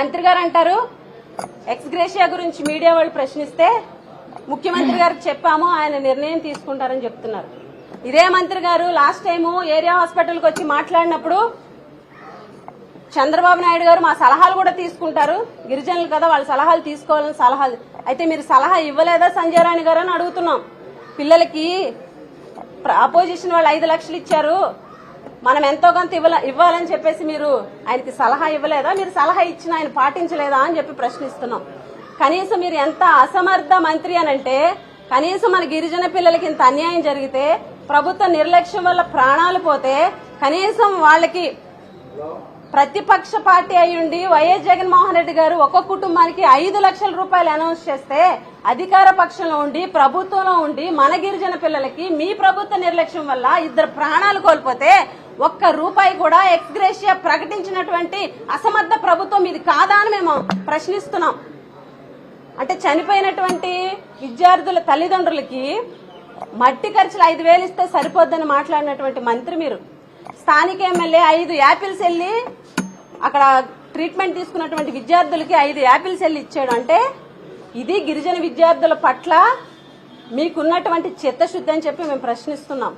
మంత్రి గారు అంటారు. ఎక్స్గ్రేషియా గురించి మీడియా వాళ్ళు ప్రశ్నిస్తే ముఖ్యమంత్రి గారికి చెప్పాము ఆయన నిర్ణయం తీసుకుంటారని చెప్తున్నారు. ఇదే మంత్రి గారు లాస్ట్ టైము ఏరియా హాస్పిటల్కి వచ్చి మాట్లాడినప్పుడు చంద్రబాబు నాయుడు గారు మా సలహాలు కూడా తీసుకుంటారు. గిరిజనులు కదా వాళ్ళ సలహాలు తీసుకోవాలని సలహాలు. అయితే మీరు సలహా ఇవ్వలేదా సంజయ్ రాణి గారు అని అడుగుతున్నాం. పిల్లలకి అపోజిషన్ వాళ్ళు ఐదు లక్షలు ఇచ్చారు. మనం ఎంతో కొంత ఇవ్వాల ఇవ్వాలని చెప్పేసి మీరు ఆయనకి సలహా ఇవ్వలేదా? మీరు సలహా ఇచ్చిన ఆయన పాటించలేదా అని చెప్పి ప్రశ్నిస్తున్నాం. కనీసం మీరు ఎంత అసమర్థ మంత్రి అనంటే కనీసం మన గిరిజన పిల్లలకి ఇంత అన్యాయం జరిగితే ప్రభుత్వ నిర్లక్ష్యం వల్ల ప్రాణాలు పోతే కనీసం వాళ్ళకి ప్రతిపక్ష పార్టీ అయ్యుండి వైఎస్ జగన్మోహన్ రెడ్డి గారు ఒక్కొక్క కుటుంబానికి ఐదు లక్షల రూపాయలు అనౌన్స్ చేస్తే అధికార పక్షంలో ఉండి ప్రభుత్వంలో ఉండి మన గిరిజన పిల్లలకి మీ ప్రభుత్వ నిర్లక్ష్యం వల్ల ఇద్దరు ప్రాణాలు కోల్పోతే ఒక్క రూపాయి కూడా ఎక్స్గ్రేషియా ప్రకటించినటువంటి అసమర్థ ప్రభుత్వం ఇది కాదా అని మేము ప్రశ్నిస్తున్నాం. అంటే చనిపోయినటువంటి విద్యార్థుల తల్లిదండ్రులకి మట్టి ఖర్చులు ఐదు వేలు ఇస్తే సరిపోద్దని మాట్లాడినటువంటి మంత్రి మీరు. స్థానిక ఎమ్మెల్యే ఐదు యాపిల్స్ వెళ్ళి అక్కడ ట్రీట్మెంట్ తీసుకున్నటువంటి విద్యార్థులకి ఐదు యాపిల్స్ వెళ్ళి ఇచ్చాడు. అంటే ఇది గిరిజన విద్యార్థుల పట్ల మీకున్నటువంటి చిత్తశుద్ధి అని చెప్పి మేము ప్రశ్నిస్తున్నాం.